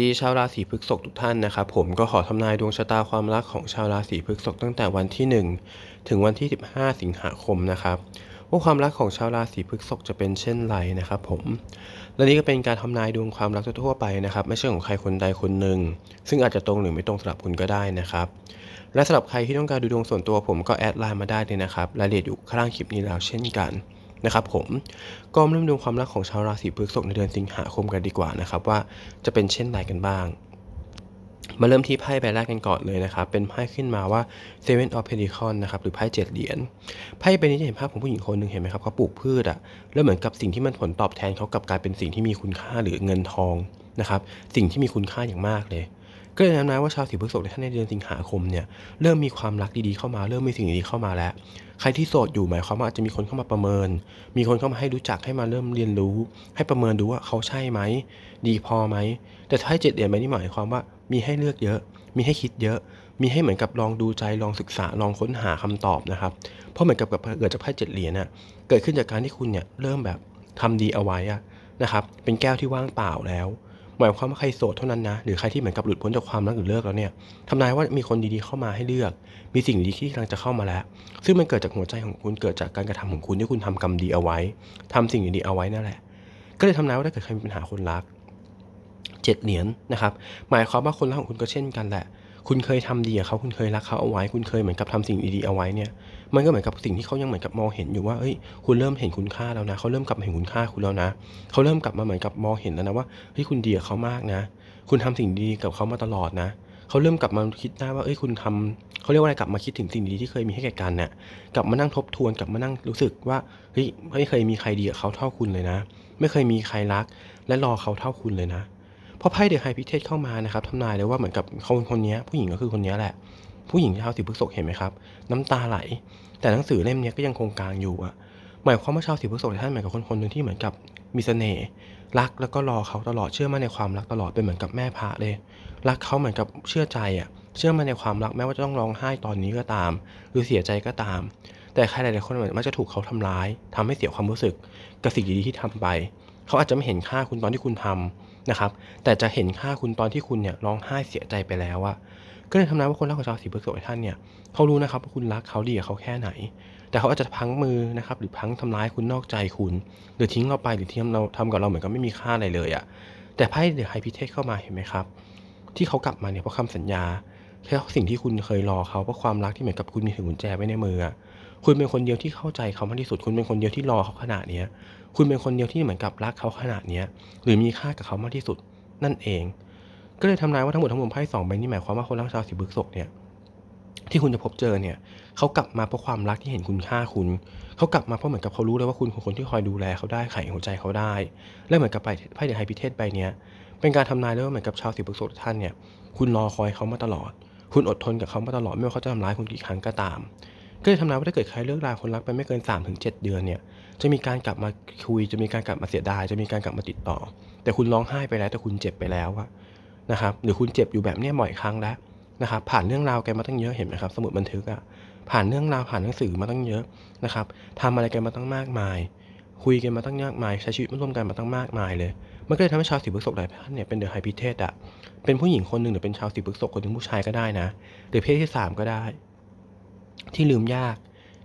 ดีชาวราศีพฤษภทุกท่านนะครับผมก็ขอทำนายดวงชะตาความรักของชาวราศีพฤษภตั้งแต่วันที่ 1 ถึงวันที่ 15 สิงหาคมนะครับว่าความรักของชาวราศีพฤษภจะเป็นเช่นไรนะครับผมและนี่ก็เป็นการทำนายดวงความรักทั่วไปนะครับ ไม่ใช่ของใครคนใดคนหนึ่ง ซึ่งอาจจะตรงหรือไม่ตรงสำหรับคุณก็ได้นะครับ และสำหรับใครที่ต้องการดูดวงส่วนตัวผมก็แอดไลน์มาได้เลยนะครับรายละเอียดอยู่ข้างล่างคลิปนี้แล้วเช่นกัน นะครับผมก็มาเริ่มดูความรักของชาวราศีพฤษภในเดือนสิงหาคมกันดีกว่านะครับว่าจะเป็นเช่นไรกันบ้าง มาเริ่มที่ไพ่ใบแรกกันก่อนเลยนะครับ เป็นไพ่ขึ้นมาว่า Seven of Pentacles นะครับหรือไพ่เจ็ดเหรียญไพ่ใบนี้จะเห็นภาพของผู้หญิงคนหนึ่งเห็นไหมครับเขาปลูกพืชอะแล้วเหมือนกับสิ่งที่มันผลตอบแทนเขากลับกลายเป็นสิ่งที่มีคุณค่าหรือเงินทองนะครับสิ่งที่มีคุณค่าอย่างมากเลย ก็เลยแนะนำว่าชาวสีพฤษภในท่านในเดือนสิงหาคมเนี่ยเริ่มมีความรักดีๆเข้ามาเริ่มมีสิ่งดีๆเข้ามาแล้ว ใครที่โสดอยู่หมายความว่าอาจจะมีคนเข้ามาประเมิน มีคนเข้ามาให้รู้จักให้มาเริ่มเรียนรู้ ให้ประเมินดูว่าเขาใช่ไหมดีพอไหมแต่ถ้าให้เจ็ดเหรียญใบนี้หมายความว่ามีให้เลือกเยอะ มีให้คิดเยอะ มีให้เหมือนกับลองดูใจลองศึกษาลองค้นหาคำตอบนะครับ เพราะเหมือนกับกับเกิดจากไพ่เจ็ดเหรียญน่ะเกิดขึ้นจากการที่คุณเนี่ยเริ่มแบบทำดีเอาไว้นะครับเป็นแก้วที่ว่างเปล่าแล้ว หมายความว่าใครโสดเท่านั้นนะ หรือใครที่เหมือนกับหลุดพ้นจากความรักหรือเลิกแล้วเนี่ยทำนายว่ามีคนดีๆเข้ามาให้เลือก มีสิ่งดีๆที่กำลังจะเข้ามาแล้ว ซึ่งมันเกิดจากหัวใจของคุณเกิดจากการกระทำของคุณที่คุณทำกรรมดีเอาไว้ทำสิ่งดีๆเอาไว้นั่นแหละ ก็เลยทำนายว่าถ้าเกิดใครมีปัญหาคนรักเจ็ดเหรียญนะครับ หมายความว่าคนรักของคุณก็เช่นกันแหละ คุณเคยทำดีกับเขาคุณเคยรักเขาเอาไว้ คุณเคยเหมือนกับทำสิ่งดีๆเอาไว้เนี่ยมันก็เหมือนกับสิ่งที่เขายังเหมือนกับมองเห็นอยู่ว่าเอ้ยคุณเริ่มเห็นคุณค่าแล้วนะเขาเริ่มกลับมาเห็นคุณค่าคุณแล้วนะเขาเริ่มกลับมาเหมือนกับมองเห็นแล้วนะว่าเฮ้ยคุณดีกับเขามากนะ คุณทำสิ่งดีกับเขามาตลอดนะเขาเริ่มกลับมาคิดได้ว่าเอ้ยคุณทำเขาเรียกว่าอะไรกลับมาคิดถึงสิ่งดีที่เคยมีให้แก่กันเนี่ยกลับมานั่งทบทวนกลับมานั่งรู้สึกว่าเฮ้ยไม่เคยมีใครดีกับเขาเท่าคุณเลยนะ ไม่เคยมีใครรัก และรอเขาเท่าคุณเลยนะ พอไพ่เดอะไฮพิเทสเข้ามานะครับทำนายเลยว่าเหมือนกับคนคนนี้ผู้หญิงก็คือคนนี้แหละ ผู้หญิงชาวสีพฤษภเห็นไหมครับ น้ำตาไหล แต่หนังสือเล่มนี้ก็ยังคงกลางอยู่อะหมายความว่าชาวสีพฤษภท่านเหมือนกับคนคนหนึ่งที่เหมือนกับมีเสน่ห์รักแล้วก็รอเขาตลอดเชื่อมั่นในความรักตลอดเป็นเหมือนกับแม่พระเลย รักเขาเหมือนกับเชื่อใจอะเชื่อมั่นในความรักแม้ว่าจะต้องร้องไห้ตอนนี้ก็ตาม หรือเสียใจก็ตาม แต่ใครหลายๆคนเหมือนมักจะถูกเขาทำร้ายทำให้เสียความรู้สึกกับสิ่งดีๆที่ทำไป เขาอาจจะไม่เห็นค่าคุณตอนที่คุณทำ นะครับ แต่จะเห็นค่าคุณตอนที่คุณเนี่ยร้องไห้เสียใจไปแล้วอะก็เลยทำนายว่าคนรักของชาวสีพฤษภท่านเนี่ยเขารู้นะครับว่าคุณรักเขาดีกับเขาแค่ไหน แต่เขาอาจจะพังมือนะครับหรือพังทำร้ายคุณนอกใจคุณ หรือทิ้งเราไปหรือทิ้งเราทำกับเราเหมือนกับไม่มีค่าอะไรเลยอะแต่ไพ่เดอะไฮพิเทสเข้ามาเห็นไหมครับ ที่เขากลับมาเนี่ยเพราะคำสัญญาแค่สิ่งที่คุณเคยรอเขาเพราะความรักที่เหมือนกับคุณมีถึงกุญแจไว้ในมืออะ คุณเป็นคนเดียวที่เข้าใจเขามากที่สุด คุณเป็นคนเดียวที่รอเขาขนาดเนี้ย คุณเป็นคนเดียวที่เหมือนกับรักเขาขนาดเนี้ย หรือมีค่ากับเขามากที่สุด นั่นเอง ก็เลยทำนายว่าทั้งหมดทั้งมวลไพ่สองใบนี้หมายความว่าคนรักชาวสีพฤษภเนี่ยที่คุณจะพบเจอเนี่ยเขากลับมาเพราะความรักที่เห็นคุณค่าคุณ เขากลับมาเพราะเหมือนกับเขารู้เลยว่าคุณคือคนที่คอยดูแลเขาได้ไขหัวใจเขาได้ และเหมือนกับไปไพ่เดอะไฮพิเทสใบเนี้ยเป็นการทำนายเลยว่าเหมือนกับชาวสีพฤษภท่านเนี่ยคุณรอคอยเขามาตลอด คุณอดทนกับเขามาตลอดไม่ว่าเขาจะทำร้ายคุณกี่ครั้งก็ตาม ก็เลยทำนายว่าถ้าเกิดใครเลิกราคนรักไปไม่เกิน 3-7ถึงเดือนเนี่ย จะมีการกลับมาคุย จะมีการกลับมาเสียดาย จะมีการกลับมาติดต่อ แต่คุณร้องไห้ไปแล้ว แต่คุณเจ็บไปแล้วอะนะครับ หรือคุณเจ็บอยู่แบบเนี้ยบ่อยครั้งแล้วนะครับ ผ่านเรื่องราวแกมาตั้งเยอะเห็นไหมครับ สมุดบันทึกอะผ่านเรื่องราวผ่านหนังสือมาตั้งเยอะนะครับทำอะไรกันมาตั้งมากมาย คุยกันมาตั้งมากมาย ใช้ชีวิตร่วมกันมาตั้งมากมายเลย มันก็เลยทำให้ชาวสีพฤษภหลายท่านเนี่ยเป็นเดอะไฮพิเทสอะเป็นผู้หญิงคนหนึ่งหรือเป็นชาวสีพฤษภคนหนึ่งผู้ชายก็ได้นะหรือเพศที่สามก็ได้ ที่ลืมยาก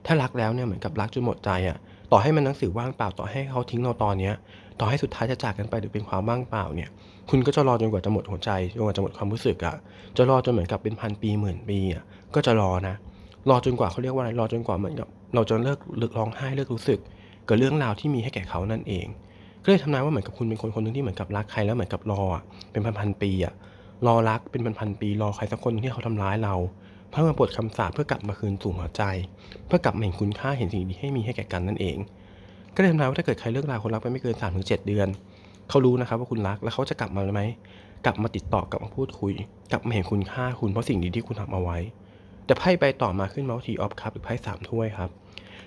ถ้ารักแล้วเนี่ยเหมือนกับรักจนหมดใจอะต่อให้มันหนังสือว่างเปล่าต่อให้เขาทิ้งเราตอนเนี้ย ต่อให้สุดท้ายจะจากกันไปหรือเป็นความว่างเปล่าเนี่ย คุณก็จะรอจนกว่าจะหมดหัวใจจนกว่าจะหมดความรู้สึกอะจะรอจนเหมือนกับเป็นพันปีหมื่นปีอะก็จะรอนะ รอจนกว่าเขาเรียกว่าอะไร รอจนกว่าเหมือนกับ เราจะเลิกเลิกร้องไห้เลิกรู้สึกกับเรื่องราวที่มีให้แก่เขานั่นเอง ก็เลยทำนายว่าเหมือนกับคุณเป็นคนคนหนึงที่เหมือนกับรักใครแล้วเหมือนกับรอเป็นพันพันๆปีอะรอรักเป็นพันพันๆปี รอใครสักคนที่เขาทำร้ายเรา เพื่อมาปลดคำสาปเพื่อกลับมาคืนสู่หัวใจ เพื่อกลับมาเห็นคุณค่าเห็นสิ่งดีให้มีให้แก่กันนั่นเอง ก็เลยทำนายว่าถ้าเกิดใครเลิกราคนรักไปไม่เกิน3-7ถึงเดือน เขารู้นะครับว่าคุณรักแล้วเขาจะกลับมาไหมกลับมาติดต่อกลับมาพูดคุย กลับมาเห็นคุณค่าคุณเพราะสิ่งดีที่คุณทำเอาไว้ แต่ไพ่ใบต่อมาขึ้นมาว่าทีออฟคัพหรือไพ่สามถ้วยครับ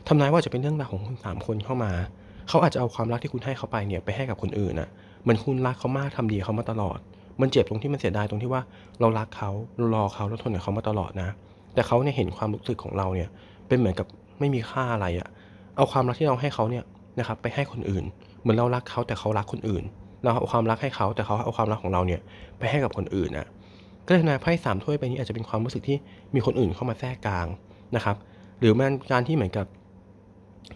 ทำนายว่าจะเป็นเรื่องราวของคุณสามคนเข้ามา เขาอาจจะเอาความรักที่คุณให้เขาไปเนี่ยไปให้กับคนอื่นน่ะเหมือนคุณรักเขามากทำดีเขามาตลอด มันเจ็บตรงที่มันเสียดายตรงที่ว่าเรารักเขาเรารอเขาแล้วทนกับเขามาตลอดนะ แต่เขาเนี่ยเห็นความรู้สึกของเราเนี่ยเป็นเหมือนกับไม่มีค่าอะไรอะเอาความรักที่เราให้เขาเนี่ยนะครับไปให้คนอื่น เหมือนเรารักเขาแต่เขารักคนอื่น เราเอาความรักให้เขาแต่เขาเอาความรักของเราเนี่ยไปให้กับคนอื่นนะก็เลยทำนายไพ่สามถ้วยใบนี้อาจจะเป็นความรู้สึกที่มีคนอื่นเข้ามาแทรกกลางนะครับหรือมันการที่เหมือนกับ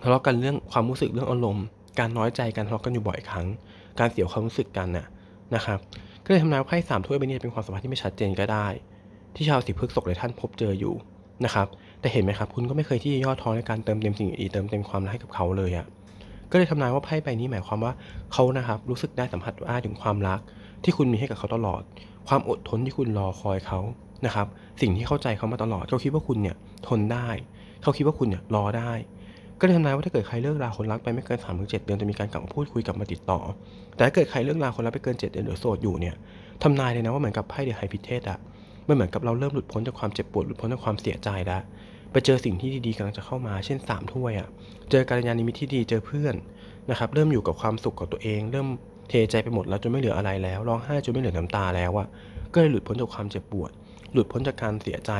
ทะเลาะกันเรื่องความรู้สึกเรื่องอารมณ์การน้อยใจกันทะเลาะกันอยู่บ่อยครั้ง การเสียความรู้สึกกันน่ะนะครับ ก็เลยทำนายว่าไพ่สามถ้วยใบนี้เป็นความสัมพันธ์ที่ไม่ชัดเจนก็ได้ ที่ชาวสีพฤษภหลายท่านพบเจออยู่นะครับ แต่เห็นไหมครับ คุณก็ไม่เคยที่จะย่อท้อในการเติมเต็มสิ่งดีๆเติมเต็มความรักให้กับเขาเลยอะ่ะก็เลยทำนายว่าไพ่ใบนี้หมายความว่าเขานะครับรู้สึกได้สัมผัสได้ถึงความรัก ที่คุณมีให้กับเขาตลอด ความอดทนที่คุณรอคอยเขานะครับ สิ่งที่เข้าใจเขามาตลอดเขาคิดว่าคุณเนี่ยทนได้ เขาคิดว่าคุณเนี่ยรอได้ ก็เลยทำนายว่าถ้าเกิดใครเลิกราคนรักไปไม่เกินสามถึงเจ็ดเดือนจะมีการกลับมาพูดคุยกลับมาติดต่อ แต่ถ้าเกิดใครเลิกราคนรักไปเกินเจ็ดเดือนหรือโสดอยู่เนี่ยทำนายเลยนะว่าเหมือนกับไพ่เดอะไฮพิเทสอะมันเหมือนกับเราเริ่มหลุดพ้นจากความเจ็บปวดหลุดพ้นจากความเสียใจแล้วไปเจอสิ่งที่ดีๆกำลังจะเข้ามา เช่นสามถ้วยอะเจอการยานิมิตที่ดีเจอเพื่อนนะครับเริ่มอยู่กับความสุขกับตัวเอง เริ่มเทใจไปหมดแล้วจนไม่เหลืออะไรแล้วร้องไห้จนไม่เหลือน้ำตาแล้วอะก็เลยหลุดพ้นจากความเจ็บปวด หลุดพ้นจากการเสียใจ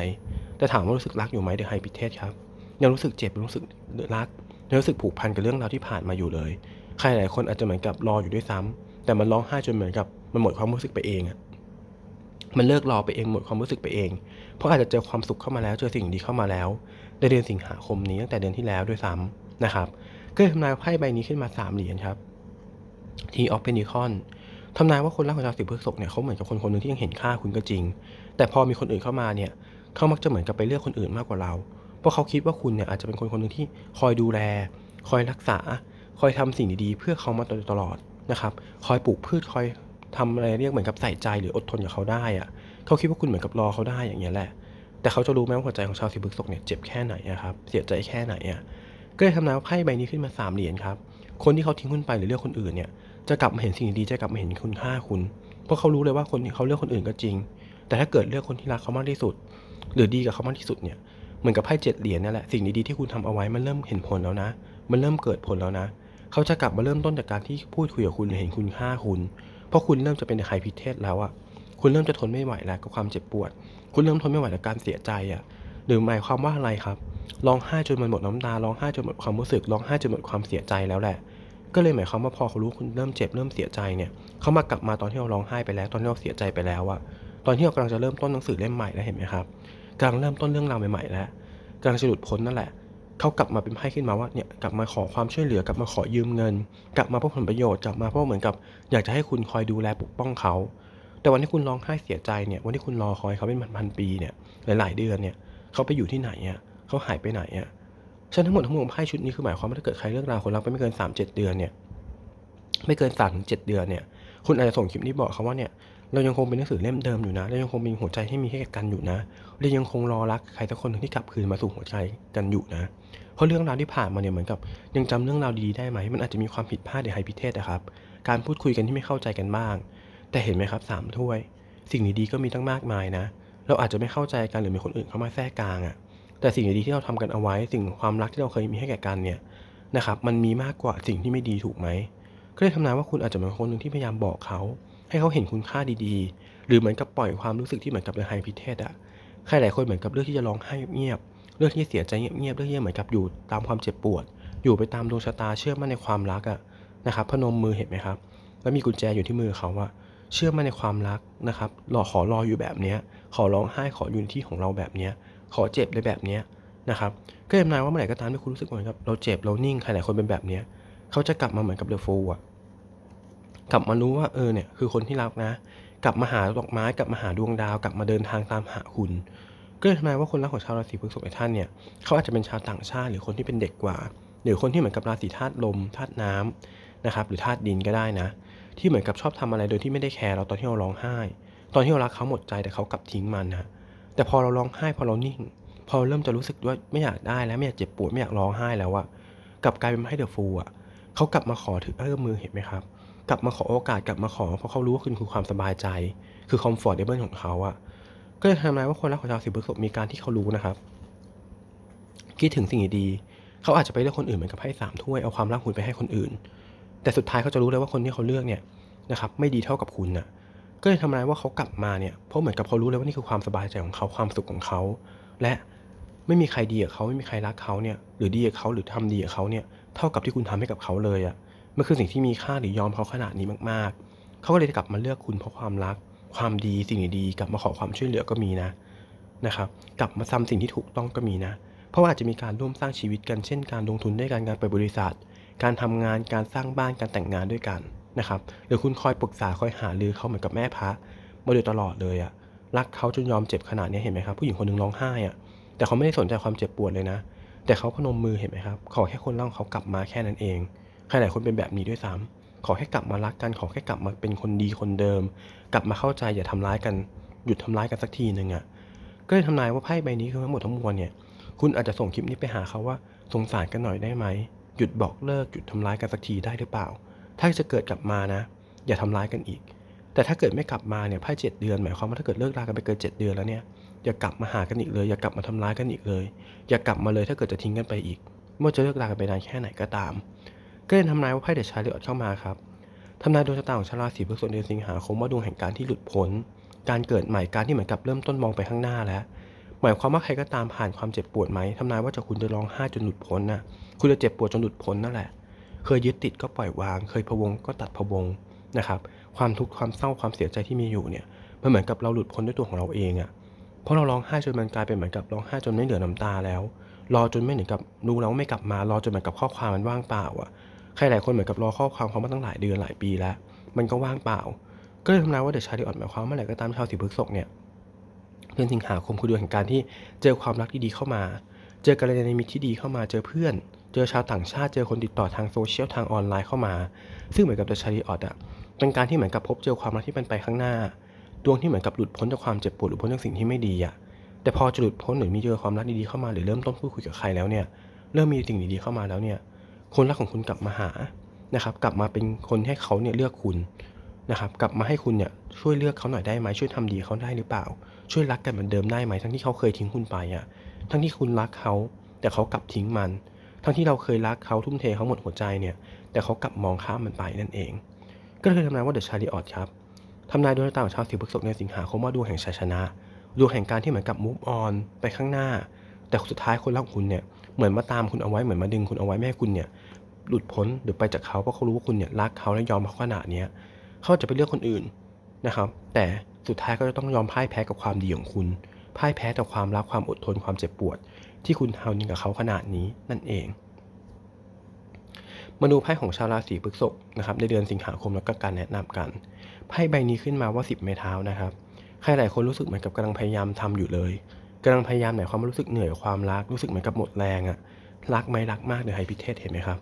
แต่ถามว่ารู้สึกรักอยู่ไหมเดอะไฮพิเทสครับ ยังรู้สึกเจ็บรู้สึกรักยังรู้สึกผูกพันกับเรื่องราวที่ผ่านมาอยู่เลย ใครหลายคนอาจจะเหมือนกับรออยู่ด้วยซ้ำแต่มันร้องไห้จนเหมือนกับมันหมดความรู้สึกไปเองอะมันเลิกรอไปเองหมดความรู้สึกไปเอง เพราะอาจจะเจอความสุขเข้ามาแล้วเจอสิ่งดีเข้ามาแล้วในเดือนสิงหาคมนี้ตั้งแต่เดือนที่แล้วด้วยซ้ำนะครับก็เลยทำนายไพ่ใบนี้ขึ้นมาสามเหรียญครับทีออฟเพนิคอนทำนายว่าคนรักของชาวสิบพฤษภเนี่ยเขาเหมือนกับคนคนหนึ่งที่ยังเห็นค่าคุณก็จริง แต่พอมีคนอื่นเข้ามาเนี่ยเขามักจะเหมือนกับไปเลือกคนอื่นมากกว่าเรา เพราะเขาคิดว่าคุณเนี่ยอาจจะเป็นคนคนหนึ่งที่คอยดูแล คอยรักษา คอยทำสิ่งดีๆ เพื่อเขามาตลอดนะครับ คอยปลูกพืชคอยทำอะไรเรียกเหมือนกับใส่ใจหรืออดทนกับเขาได้อะเขาคิดว่าคุณเหมือนกับรอเขาได้อย่างเงี้ยแหละ แต่เขาจะรู้ไหมว่าหัวใจของชาวสิพฤษภเนี่ยเจ็บแค่ไหนอะครับ เสียใจแค่ไหนอะก็เลยทำนายว่าไพ่ใบนี้ขึ้นมาสามเหรียญครับ คนที่เขาทิ้งคุณไปหรือเลือกคนอื่นเนี่ย จะกลับมาเห็นสิ่งดีจะกลับมาเห็นคุณค่าคุณ เพราะเขารู้เลยว่าคนที่เขาเลือกคนอื่นก็จริง แต่ถ้าเกิดเลือกคนที่รักเขามากที่สุด หรือดีกับเขามากที่สุดเนี่ย เหมือนกับไพ่เจ็ดเหรียญนั่นแหละสิ่งดีๆที่คุณทำเอาไว้มันเริ่มเห็นผลแล้วนะ มันเริ่มเกิดผลแล้วนะ เขาจะกลับมาเริ่มต้นจากการที่พูดคุยกับคุณหรือเห็นคุณค่าคุณ เพราะคุณเริ่มจะเป็นไฮพิเทสแล้วอะคุณเริ่มจะทนไม่ไหวแล้วกับความเจ็บปวด คุณเริ่มทนไม่ไหวกับการเสียใจอะหรือหมายความว่าอะไรครับร้องไห้จนมันหมดน้ำตาร้องไห้จนหมดความรู้สึกร้องไห้จนหมดความเสียใจแล้วแหละ ก็เลยหมายความว่าพอเขารู้คุณเริ่มเจ็บเริ่มเสียใจเนี่ยเขามากลับมาตอนที่เราร้องไห้ไปแล้ว ตอนที่เราเสียใจไปแล้วอะตอนที่เรากำลังจะเริ่มต้นหนังสือเล่มใหม่แล้วเห็นไหมครับ กำลังเริ่มต้นเรื่องราวใหม่ๆแล้วกำลังจะหลุดพ้นนั่นแหละเขากลับมาเป็นไพ่ขึ้นมาว่าเนี่ยกลับมาขอความช่วยเหลือกลับมาขอยืมเงิน กลับมาเพื่อผลประโยชน์กลับมาเพราะเหมือนกับ อยากจะให้คุณคอยดูแลปกป้องเขา แต่วันที่คุณร้องไห้เสียใจเนี่ยวันที่คุณรอคอยเขาเป็นพันๆปีเนี่ยหลายๆเดือนเนี่ยเขาไปอยู่ที่ไหนอะเขาหายไปไหนอะฉะนั้นทั้งหมดทั้งมวลของไพ่ชุดนี้คือหมายความว่าถ้าเกิดใครเลิกราคนรักไปไม่เกิน3 7เดือนเนี่ยไม่เกิน3ถึง7เดือนเนี่ยคุณอาจจะส่งคลิปนี้บอกเขาว่าเนี่ย เรายังคงเป็นหนังสือเล่มเดิมอยู่นะเรายังคงมีหัวใจที่มีให้กันอยู่นะเรายังคงรอรักใครสักคนหนึ่งที่กลับคืนมาสู่หัวใจกันอยู่นะ เพราะเรื่องราวที่ผ่านมาเนี่ยเหมือนกับ ยังจำเรื่องราวดีๆได้ไหม มันอาจจะมีความผิดพลาดในไฮพิเทศนะครับ การพูดคุยกันที่ไม่เข้าใจกันบ้าง แต่เห็นไหมครับสามถ้วย สิ่งดีๆก็มีตั้งมากมายนะ เราอาจจะไม่เข้าใจกันหรือมีคนอื่นเข้ามาแทรกกลางอะ่ะ แต่สิ่งดีๆที่เราทำกันเอาไว้ สิ่งความรักที่เราเคยมีให้แก่กันเนี่ยนะครับ มันมีมากกว่าสิ่งที่ไม่ดีถูกไหม ก็เลยทำนายว่าคุณอาจจะเป็นคนหนึ่งที่พยายามบอกเขา ให้เขาเห็นคุณค่าดีๆ หรือเหมือนกับปล่อยความรู้สึกที่เหมือนกับในไฮพิเทศอะใครหลายคนเหมือนกับเลือกที่จะร้องไห้เงียบๆเลือกที่จะเสียใจเงียบๆเลือกที่จะเหมือนกับอยู่ตามความเจ็บปวด อยู่ไปตามดวงชะตาเชื่อมั่นในความรักอะนะครับพนมมือเห็นไหมครับ แล้วมีกุญแจอยู่ที่มือเขาว่าเชื่อมั่นในความรักนะครับรอขอรออยู่แบบเนี้ยขอร้องไห้ขออยู่ในที่ของเราแบบเนี้ยขอเจ็บในแบบเนี้ยนะครับก็ทำนายว่าเมื่อไหร่ก็ตามที่คุณรู้สึกเหมือนกับเราเจ็บเรานิ่งใครหลายคนเป็นแบบเนี้ยเขาจะกลับมาเหมือนกับเดอะฟูอะ กลับมารู้ว่าเออเนี่ยคือคนที่รักนะ กลับมาหาดอกไม้กลับมาหาดวงดาว กลับมาเดินทางตามหาคุณก็เลยทำนายว่าคนรักของชาวราศีพฤษภท่านเนี่ยเขาอาจจะเป็นชาวต่างชาติหรือคนที่เป็นเด็กกว่า หรือคนที่เหมือนกับราศีธาตุลมธาตุน้ำนะครับหรือธาตุดินก็ได้นะ ที่เหมือนกับชอบทำอะไรโดยที่ไม่ได้แคร์เราตอนที่เราร้องไห้ ตอนที่เรารักเขาหมดใจแต่เขากลับทิ้งมันนะแต่พอเราร้องไห้พอเรานิ่ง พอเราเริ่มจะรู้สึกว่าไม่อยากได้แล้วไม่อยากเจ็บปวดไม่อยากร้องไห้แล้วอะกลับกลายเป็นให้เดอะฟูอะเขากลับมาขอถือเอื้อมมือเห็นไหมครับ กลับมาขอโอกาสกลับมาขอ เพราะเขารู้ว่าคุณคือความสบายใจ คือคอมฟอร์ตเดเบิลของเขาอะก็จะทำนายว่าคนรักของชาวสิบพฤษภมีการที่เขารู้นะครับ คิดถึงสิ่งดีๆเขาอาจจะไปเลือกคนอื่นเหมือนกับให้สามถ้วยเอาความรักคุณไปให้คนอื่น แต่สุดท้ายเขาจะรู้เลยว่าคนที่เขาเลือกเนี่ยนะครับไม่ดีเท่ากับคุณน่ะก็เลยทำนายว่าเขากลับมาเนี่ยเพราะเหมือนกับเขารู้เลยว่านี่คือความสบายใจของเขาความสุขของเขา และไม่มีใครดีกับเขาไม่มีใครรักเขาเนี่ยหรือดีกับเขาหรือทำดีกับเขาเนี่ยเท่ากับที่คุณทำให้กับเขาเลยอะ่ะ มันคือสิ่งที่มีค่าหรือยอมเขาขนาดนี้มากเขาก็เลยกลับมาเลือกคุณเพราะความรัก ความดีสิ่งดีกลับมาขอความช่วยเหลือก็มีนะนะครับ กลับมาทำสิ่งที่ถูกต้องก็มีนะ เพราะว่าอาจจะมีการร่วมสร้างชีวิตกันเช่น การลงทุนด้วยกันการเปิดบริษัท การทำงานการสร้างบ้านการแต่งงานด้วยกันนะครับหรือคุณคอยปรึกษาคอยหารือเขาเหมือนกับแม่พระมาโดยตลอดเลยอะรักเขาจนยอมเจ็บขนาดนี้เห็นไหมครับผู้หญิงคนหนึ่งร้องไห้อะแต่เขาไม่ได้สนใจความเจ็บปวดเลยนะ แต่เขาพนมมือเห็นไหมครับ ขอแค่คนเล่าเขากลับมาแค่นั้นเอง ใครหลายคนเป็นแบบนี้ด้วยซ้ำขอแค่กลับมารักกันขอแค่กลับมาเป็นคนดีคนเดิม กลับมาเข้าใจอย่าทำร้ายกัน หยุดทำร้ายกันสักทีหนึ่งอะ่ะก็เลยทำนายว่าไพ่ใบนี้คือทั้งหมดทั้งมวลเนี่ยคุณอาจจะส่งคลิปนี้ไปหาเขาว่าสงสารกันหน่อยได้ไหมหยุดบอกเลิกหยุดทำร้ายกันสักทีได้หรือเปล่า ถ้าจะเกิดกลับมานะ อย่าทำร้ายกันอีก แต่ถ้าเกิดไม่กลับมาเนี่ยไพ่เจ็ดเดือนหมายความว่าถ้าเกิดเลิกรากันไปเกินเจ็ดเดือนแล้วเนี่ยอย่ากลับมาหากันอีกเลย อย่ากลับมาทำร้ายกันอีกเลย อย่ากลับมาเลยถ้าเกิดจะทิ้งกันไปอีกไม่ว่าจะเลิกรากันไปนานแค่ไหนก็ตาม ก็เลยทำนายว่าไพ่เดชชาริออตเข้ามาครับทำนายดวงชะตาของชาราศีพฤษภเดือนสิงหาคมว่าดวงแห่งการที่หลุดพ้น การเกิดใหม่การที่เหมือนกับเริ่มต้นมองไปข้างหน้าแล้ว หมายความว่าใครก็ตามผ่านความเจ็บปวดไหมทำนายว่าจะคุณจะร้องไห้จนหลุดพ้นนะคุณจะเจ็บปวดจนหลุดพ้นนั่นแหละ เคยยึดติดก็ปล่อยวาง เคยพะวงก็ตัดพะวงนะครับความทุกข์ความเศร้าความเสียใจที่มีอยู่เนี่ยมันเหมือนกับเราหลุดพ้นด้วยตัวของเราเองอะ่ะเพราะเราร้องไห้จนมันกลายเป็นเหมือนกับร้องไห้จนไม่เหลือน้ำตาแล้ว รอจนไม่เหมือนกับรู้แล้วว่าไม่กลับมารอจนเหมือนกับข้อความมันว่างเปล่าอะ ครหลายคนเหมือนกับรอข้อความเขามาตั้งหลายเดือนหลายปีแล้ว มันก็ว่างเปล่า ก็เลยทำนายว่าเดชชาริออตหมายความว่าเมื่อไหร่ก็ตามชาวสีพฤษภเนี่ยเดือนสิงหาคมคือเดือนแห่งการที่เจอความรักที่ดีเข้ามา เจอกัลยาณมิตรที่ดีเข้ามาเจอเพื่อน เจอชาวต่างชาติเจอคนติดต่อทางโซเชียลทางออนไลน์เข้ามา ซึ่งเหมือนกับเดชชาริออตอะเป็นการที่เหมือนกับพบเจอความรักที่เป็นไปข้างหน้า ดวงที่เหมือนกับหลุดพ้นจากความเจ็บปวดหรือพ้นจากสิ่งที่ไม่ดีอะแต่พอจะหลุดพ้นหรือมีเจอความรักดีๆเข้ามาหรือเริ่มต้นพูดคุยกับใครแล้วเนี่ยเริ่มมีสิ่งดีๆเข้ามาแล้วเนี่ย คนรักของคุณกลับมาหานะครับ กลับมาเป็นคนให้เขาเนี่ยเลือกคุณนะครับ กลับมาให้คุณเนี่ยช่วยเลือกเขาหน่อยได้ไหมช่วยทำดีเขาได้หรือเปล่า ช่วยรักกันเหมือนเดิมได้ไหมทั้งที่เขาเคยทิ้งคุณไปอะทั้งที่คุณรักเขา แต่เขากลับทิ้งมัน ทั้งที่เราเคยรักเขาทุ่มเทเขาหมดหัวใจเนี่ย แต่เขากลับมองข้ามมันไปนั่นเอง ก็เลยทำนายว่าเดอะชาริออตครับทำนายดวงชะตาของชาวสีพฤษภในสิงหาคมว่าดวงแห่งชัยชนะดวงแห่งการที่เหมือนกับ move on ไปข้างหน้า แต่สุดท้ายคนรักคุณเนี่ย เหมือนมาตามคุณเอาไว้เหมือนมาดึงคุณเอาไว้ไม่ให้คุณเนี่ยหลุดพ้นหรือไปจากเขาเพราะเขารู้ว่าคุณเนี่ยรักเขาและยอมเขาขนาดนี้เขาจะไปเลือกคนอื่นนะครับ แต่สุดท้ายก็จะต้องยอมพ่ายแพ้กับความดีของคุณ พ่ายแพ้ต่อความรักความอดทนความเจ็บปวด ที่คุณทำนี่กับเขาขนาดนี้นั่นเอง มาดูไพ่ของชาวราศีพฤษภนะครับในเดือนสิงหาคมแล้วก็การแนะนำกันไพ่ใบนี้ขึ้นมาว่า 10 เมท้านะครับใครหลายคนรู้สึกเหมือนกับกำลังพยายามทำอยู่เลย กำลังพยายามหมายความรู้สึกเหนื่อยความรักรู้สึกเหมือนกับหมดแรงอะรักไหมรักมากเดี๋ยวไฮพิเทศเห็นไหมครับ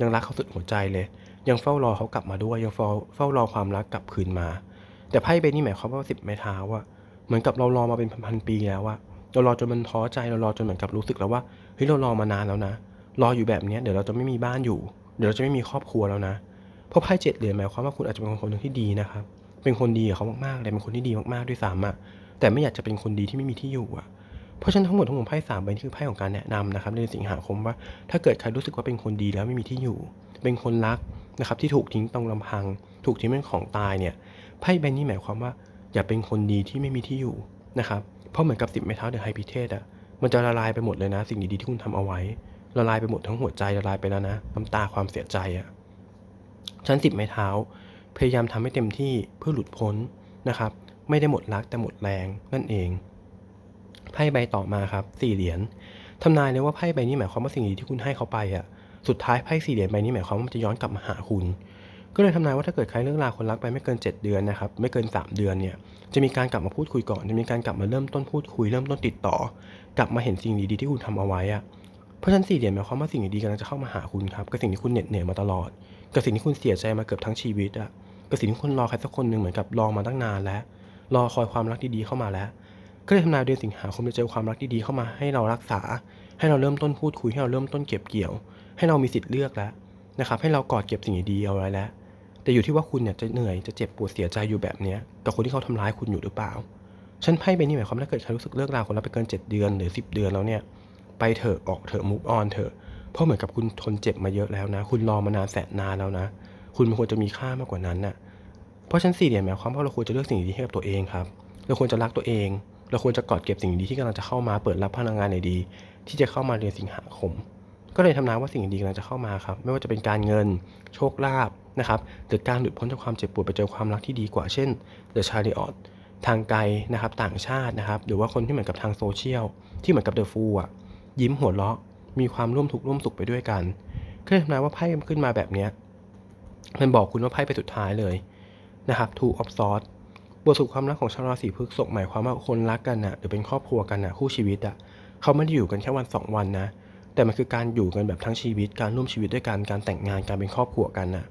ยังรักเขาสุดหัวใจเลย ยังเฝ้ารอเขากลับมาด้วย ยังเฝ้าเฝ้ารอความรักกลับคืนมา แต่ไพ่ใบนี้หมายความว่าสิบไม้เท้าอะเหมือนกับเรารอมาเป็นพันๆปีแล้วอะเรารอจนมันท้อใจเรารอจนเหมือนกับรู้สึกแล้วว่าเฮ้ยเรารอมานานแล้วนะ รออยู่แบบนี้เดี๋ยวเราจะไม่มีบ้านอยู่ เดี๋ยวเราจะไม่มีครอบครัวแล้วนะเพราะไพ่เจ็ดเหรียญหมายความว่าคุณอาจจะเป็นคนหนึ่งที่ดีนะครับเป็นคนดีกับเขามากๆเลยเป็นคนที่ดีมากๆด้วยซ้ำอะแต่ไม่อยากจะเป็นคนดีที่ไม่มีที่อยู่อะ เพราะฉะนั้นทั้งหมดทั้งมวลไพ่สามใบนี้คือไพ่ของการแนะนำนะครับในสิงหาคมว่า ถ้าเกิดใครรู้สึกว่าเป็นคนดีแล้วไม่มีที่อยู่ เป็นคนรักนะครับที่ถูกทิ้งตรงลำพัง ถูกทิ้งเป็นของตายเนี่ยไพ่ใบนี้หมายความว่า อย่าเป็นคนดีที่ไม่มีที่อยู่นะครับเพราะเหมือนกับสิบไม้เท้าเดอะไฮพิเทสอะมันจะละลายไปหมดเลยนะ สิ่งดีๆที่คุณทำเอาไว้ละลายไปหมดทั้งหัวใจละลายไปแล้วนะน้ำตาความเสียใจอะชั้นสิบไม้เท้า พยายามทำให้เต็มที่เพื่อหลุดพ้นนะครับ ไม่ได้หมดรักแต่หมดแรงนั่นเอง ไพ่ใบต่อมาครับสี่เหรียญทำนายเลยว่าไพ่ใบนี้หมายความว่าสิ่งดีที่คุณให้เขาไปอะสุดท้ายไพ่สี่เหรียญใบนี้หมายความว่ามันจะย้อนกลับมาหาคุณ ก็เลยทำนายว่าถ้าเกิดใครเลิกลาคนรักไปไม่เกิน 7 เดือนนะครับไม่เกิน 3 เดือนเนี่ยจะมีการกลับมาพูดคุยก่อนจะมีการกลับมาเริ่มต้นพูดคุยเริ่มต้นติดต่อ กลับมาเห็นสิ่งดีๆที่คุณทำเอาไว้อะเพราะฉะนั้นสี่เหรียญหมายความว่าสิ่งดีๆกำลังจะเข้ามาหาคุณครับกับสิ่งที่คุณเหน็ดเหนื่อยมาตลอดกับสิ่งที่คุณเสียใจมาเกือบทั้งชีวิตอะกับสิ่งที่คุณรอใครสักคนหนึ่งเหมือนกับรอมาตั้งนานแล้ว รอคอยความรักดีๆเข้ามาแล้ว ก็เลยทำนายเดือนสิงหาคมจะเจอความรักดีๆเข้ามาให้เรารักษา ให้เราเริ่มต้นพูดคุยให้เราเริ่มต้นเก็บเกี่ยว ให้เรามีสิทธิ์เลือกแล้วนะครับ ให้เรากอดเก็บสิ่งดีๆเอาไว้แล้ว แต่อยู่ที่ว่าคุณเนี่ยจะเหนื่อยจะเจ็บปวดเสียใจอยู่แบบเนี้ยกับคนที่เขาทำร้ายคุณอยู่หรือเปล่า ฉันไพ่ใบนี้หมายความว่าถ้าเกิดใครรู้สึกเลิกราคนรักไปเกิน 7 เดือนหรือ 10 เดือนแล้วเนี่ยไปเถอะออกเถอะมุกออนเถอะเพราะเหมือนกับคุณทนเจ็บมาเยอะแล้วนะ คุณรอมานานแสนนานแล้วนะ คุณมันควรจะมีค่ามากกว่านั้นน่ะเพราะฉันสี่เหลี่ยมหมายความว่าเราควรจะเลือกสิ่งดีให้กับตัวเองครับเราควรจะรักตัวเอง เราควรจะกอดเก็บสิ่งดีที่กำลังจะเข้ามาเปิดรับพลังงานในดี ที่จะเข้ามาเดือนสิงหาคม ก็เลยทำนายว่าสิ่งดีกำลังจะเข้ามาครับ ไม่ว่าจะเป็นการเงิน โชคลาภนะครับหรือการหลุดพ้นจากความเจ็บปวดไปเจอความรักที่ดีกว่าเช่น The Chariot ทางไกลนะครับต่างชาตินะครับ หรือว่าคนที่เหมือนกับทางโซเชียล ที่เหมือนกับเดอะฟูอะยิ้มหัวเราะ มีความร่วมทุกข์ร่วมสุขไปด้วยกันก็เลยทำนายว่าไพ่ขึ้นมาแบบเนี้ยมันบอกคุณว่าไพ่ไปสุดท้ายเลยนะครับ Two of Swords บทสรุปความรักของชาวราศีพฤษภหมายความว่าคนรักกันนะหรือเป็นครอบครัวกันนะคู่ชีวิตอะเขาไม่ได้อยู่กันแค่วันสองวันนะ แต่มันคือการอยู่กันแบบทั้งชีวิต การร่วมชีวิตด้วยกัน การแต่งงาน การเป็นครอบครัวกันน่ะ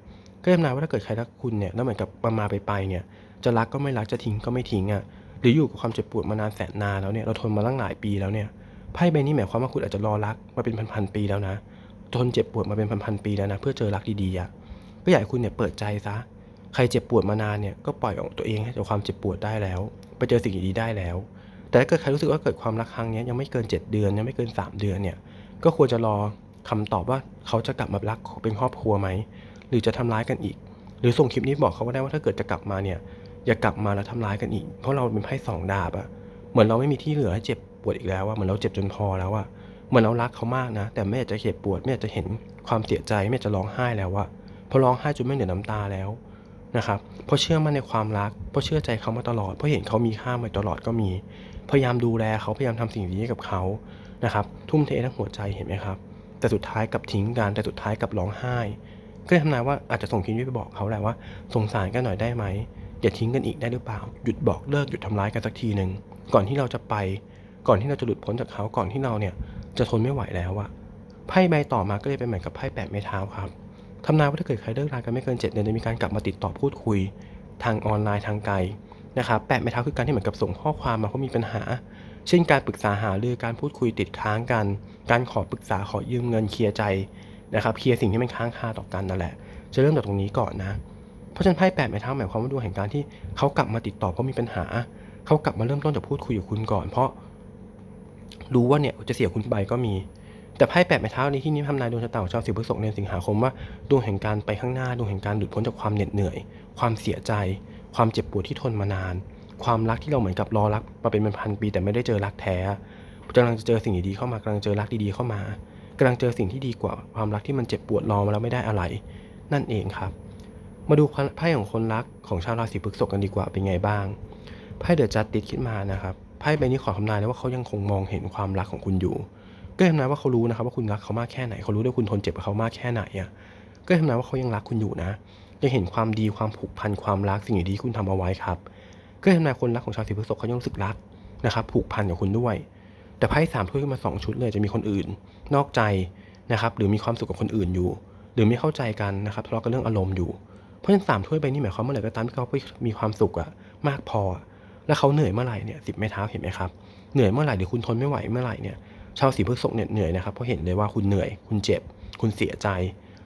ก็ทำนาว่าถ้าเกิดใครรักคุณเนี่ยแล้วเหมือนกับประมาไปไปเนี่ยจะรักก็ไม่รักจะทิ้งก็ไม่ทิ้งอะหรืออยู่กับความเจ็บปวดมานานแสนนานแล้วเนี่ยเราทนมาตั้งหลายปีแล้วเนี่ยไพ่ใบนี้หมายความว่าคุณอาจจะรอรักมาเป็นพันๆปีแล้วนะทนเจ็บปวดมาเป็นพันๆปีแล้วนะ เพื่อเจอรักดีๆอะก็อยากให้คุณเนี่ยเปิดใจซะ ใครเจ็บปวดมานานเนี่ยก็ปล่อยออกตัวเองให้จากความเจ็บปวดได้แล้ว ไปเจอสิ่งดีๆได้แล้ว แต่ถ้าเกิดใครรู้สึกว่าเกิดความรักครั้งนี้ยังไม่เกิน 7 เดือนยังไม่เกิน 3 เดือนเนี่ยก็ควรจะรอคำตอบว่าเขาจะกลับมารักเป็นครอบครัวไหมหรือจะทำร้ายกันอีก หรือส่งคลิปนี้บอกเขาก็ได้ว่าถ้าเกิดจะกลับมาเนี่ยอย่ากลับมาแล้วทำร้ายกันอีก เพราะเราเป็นไพ่สองดาบอะเหมือนเราไม่มีที่เหลือให้เจ็บปวดอีกแล้วอะเหมือนเราเจ็บจนพอแล้วอะเหมือนเรารักเขามากนะ แต่ไม่อยากจะเจ็บปวดไม่อยากจะเห็นความเสียใจไม่อยากจะร้องไห้แล้วอะพราะร้องไห้จนไม่เหลือน้ำตาแล้ว นะครับเพราะเชื่อมั่นในความรัก เพราะเชื่อใจเขามาตลอด เพราะเห็นเขามีค่ามาตลอดก็มี พยายามดูแลเขาพยายามทำสิ่งดีให้กับเขานะครับ ทุ่มเททั้งหัวใจเห็นไหมครับ แต่สุดท้ายกับทิ้งกันแต่สุดท้ายกับร้องไห้ ก็เลยทำนายว่าอาจจะส่งคลิปนี้ไปบอกเขาแหละว่า สงสารกันหน่อยได้ไหมอย่าทิ้งกันอีกได้หรือเปล่า หยุดบอกเลิกหยุดทำร้ายกันสักทีหนึ่งก่อนที่เราจะไป ก่อนที่เราจะหลุดพ้นจากเขาก่อนที่เราเนี่ยจะทนไม่ไหวแล้วอะไพ่ใบต่อมาก็เลยเป็นเหมือนกับไพ่แปดไม้เท้าครับ ทำนายว่าถ้าเกิดใครเลิกรากันไม่เกินเจ็ดเดือนจะมีการกลับมาติดต่อพูดคุยทางออนไลน์ทางไกลนะครับแปดไม้เท้าคือการที่เหมือนกับส่งข้อความมาเพราะมีปัญหา เช่นการปรึกษาหารือการพูดคุยติดค้างกัน การขอปรึกษาขอยืมเงินเคลียร์ใจนะครับเคลียร์สิ่งที่มันค้างคาต่อกันนั่นแหละ จะเริ่มจากตรงนี้ก่อนนะ เพราะฉะนั้นไพ่แปดไม้เท้าหมายความว่าดวงแห่งการที่เขากลับมาติดต่อเพราะมีปัญหา เขากลับมาเริ่มต้นจากพูดคุยกับคุณก่อน เพราะรู้ว่าเนี่ยจะเสียคุณไปก็มี แต่ไพ่แปดไม้เท้าในที่นี้ทำนายดวงชะตาของชาวสิงห์พฤษภในสิงหาคมว่าดวงแห่งการไปข้างหน้าดวงแห่งการหลุดพ้นจากความเหน็ดเหนื่อย ความเสียใจ ความเจ็บปวดที่ทนมานาน ความรักที่เราเหมือนกับรอรักมาเป็นพันปี แต่ไม่ได้เจอรักแท้กำลังจะเจอสิ่งดีๆเข้ามากำลังเจอรักดีๆเข้ามากำลังเจอสิ่งที่ดีกว่าความรักที่มันเจ็บปวดรอมาแล้วไม่ได้อะไร นั่นเองครับ มาดูไพ่ของคนรักของชาวราศีพฤษภกันดีกว่าเป็นไงบ้างไพ่เดอะจัดติดขึ้นมานะครับไพ่ใบนี้ขอทำนายเลยว่าเขายังคงมองเห็นความรักของคุณอยู่ ก็ทำนายว่าเขารู้นะครับว่าคุณรักเขามากแค่ไหนเขารู้ด้วยคุณทนเจ็บกับเขามากแค่ไหนอะก็ทำนายว่าเขายังรักคุณอยู่นะยังเห็นความดีความผูกพันความรักสิ่งดีๆที่คุณทำเอาไว้ครับ ก็ทำนายคนรักของชาวราศีพฤษภเขายังรู้สึกรักนะครับผูกพันกับคุณด้วย แต่ไพ่สามถ้วยขึ้นมาสองชุดเลยจะมีคนอื่น นอกใจนะครับหรือมีความสุขกับคนอื่นอยู่ หรือไม่เข้าใจกันนะครับทะเลาะกันเรื่องอารมณ์อยู่เพราะฉะนั้นสามถ้วยใบนี้หมายความว่าเมื่อไหร่ก็ตามที่เขามีความสุขอะมากพอ แล้วเขาเหนื่อยเมื่อไหร่เนี่ยสิบไม้เท้าเห็นไหมครับเหนื่อยเมื่อไหร่หรือคุณทนไม่ไหวเมื่อไหร่เนี่ย ชาวสีพฤษภเนี่ยเหนื่อยนะครับเพราะเห็นเลยว่าคุณเหนื่อย คุณเจ็บ คุณเสียใจ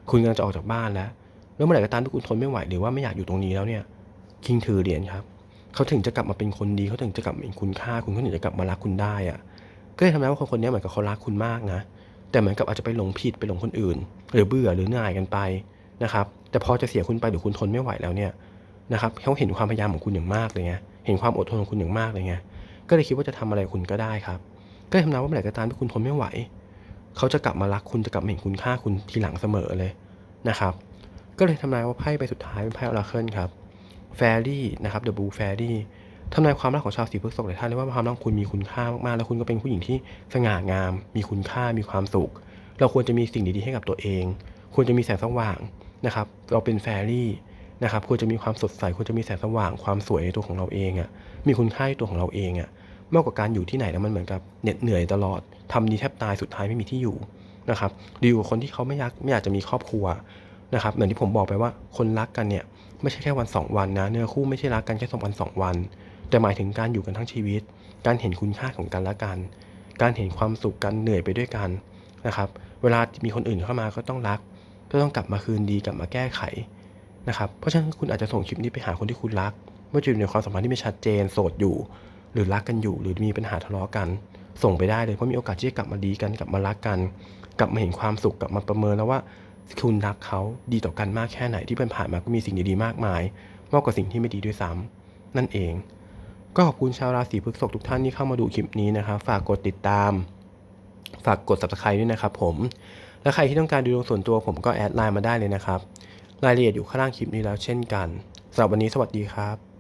คุณกำลังจะออกจากบ้านแล้ว แล้วเมื่อไหร่ก็ตามที่คุณทนไม่ไหวหรือว่าไม่อยากอยู่ตรงนี้แล้วเนี่ยคิงถือเหรียญครับเขาถึงจะกลับมาเป็นคนดีเขาถึงจะกลับมาเห็นคุณค่า คุณเขาถึงจะกลับมารักคุณได้อะก็เลยทำให้ว่าคนคนนี้เหมือนกับเขารักคุณมากนะแต่เหมือนกับอาจจะไปหลงผิดไปหลงคนอื่น หรือเบื่อหรือหน่ายกันไปนะครับแต่พอจะเสียคุณไปหรือคุณทนไม่ไหวแล้วเนี่ยนะครับเขาเห็นความพยายามของคุณอย่างมากเลยไงเห็นความอดทนของคุณอย่างมากเลยไงก็เลยคิดว่าจะทำอะไรคุณก็ได้ครับ ก็เลยทำนายว่าเมื่อไหร่ก็ตามที่คุณทนไม่ไหว เขาจะกลับมารักคุณจะกลับมาเห็นคุณค่าคุณทีหลังเสมอเลยนะครับ ก็เลยทำนายว่าไพ่ใบสุดท้ายเป็นไพ่ออราเคิลครับแฟรี่นะครับเดอะบูแฟรี่ทำนายความรักของชาวสีพฤษภหลายท่านเลยว่าความรักคุณมีคุณค่ามากๆ แล้วคุณก็เป็นผู้หญิงที่สง่างาม มีคุณค่ามีความสุข เราควรจะมีสิ่งดีๆให้กับตัวเอง ควรจะมีแสงสว่างนะครับ เราเป็นแฟรี่นะครับควรจะมีความสดใสควรจะมีแสงสว่างความสวยในตัวของเราเองอะ่ะมีคุณค่าในตัวของเราเองอะ่ะ มากกว่าการอยู่ที่ไหนแล้วมันเหมือนกับเหน็ดเหนื่อยตลอดทำดีแทบตายสุดท้ายไม่มีที่อยู่นะครับดีกว่าคนที่เขาไม่อยากไม่อยากจะมีครอบครัวนะครับเหมือนที่ผมบอกไปว่าคนรักกันเนี่ยไม่ใช่แค่วันสองวันนะเนื้อคู่ไม่ใช่รักกันแค่สองวันสองวัน แต่หมายถึงการอยู่กันทั้งชีวิต การเห็นคุณค่าของกันและกัน การเห็นความสุขกันเหนื่อยไปด้วยกันนะครับเวลามีคนอื่นเข้ามาก็ต้องรัก ก็ต้องกลับมาคืนดีกลับมาแก้ไขนะครับเพราะฉะนั้นคุณอาจจะส่งคลิปนี้ไปหาคนที่คุณรัก เมื่ออยู่ในความสัมพันธ์ที่ไม่ชัดเจนโสดอยู่ หรือรักกันอยู่ หรือมีปัญหาทะเลาะกัน ส่งไปได้เลยเพราะมีโอกาสที่จะกลับมาดีกันกลับมารักกัน กลับมาเห็นความสุขกลับมาประเมินแล้วว่าคุณรักเขาดีต่อกันมากแค่ไหนที่ผ่านมาก็มีสิ่งดีๆมากมายมากกว่าสิ่งที่ไม่ดีด้วยซ้ำนั่นเอง ก็ขอบคุณชาวราศีพฤษภทุกท่านที่เข้ามาดูคลิปนี้นะครับ ฝากกดติดตาม ฝากกด subscribe ด้วยนะครับผมและใครที่ต้องการดูดวงส่วนตัวผมก็แอดไลน์มาได้เลยนะครับ รายละเอียดอยู่ข้างล่างคลิปนี้แล้วเช่นกันสำหรับวันนี้สวัสดีครับ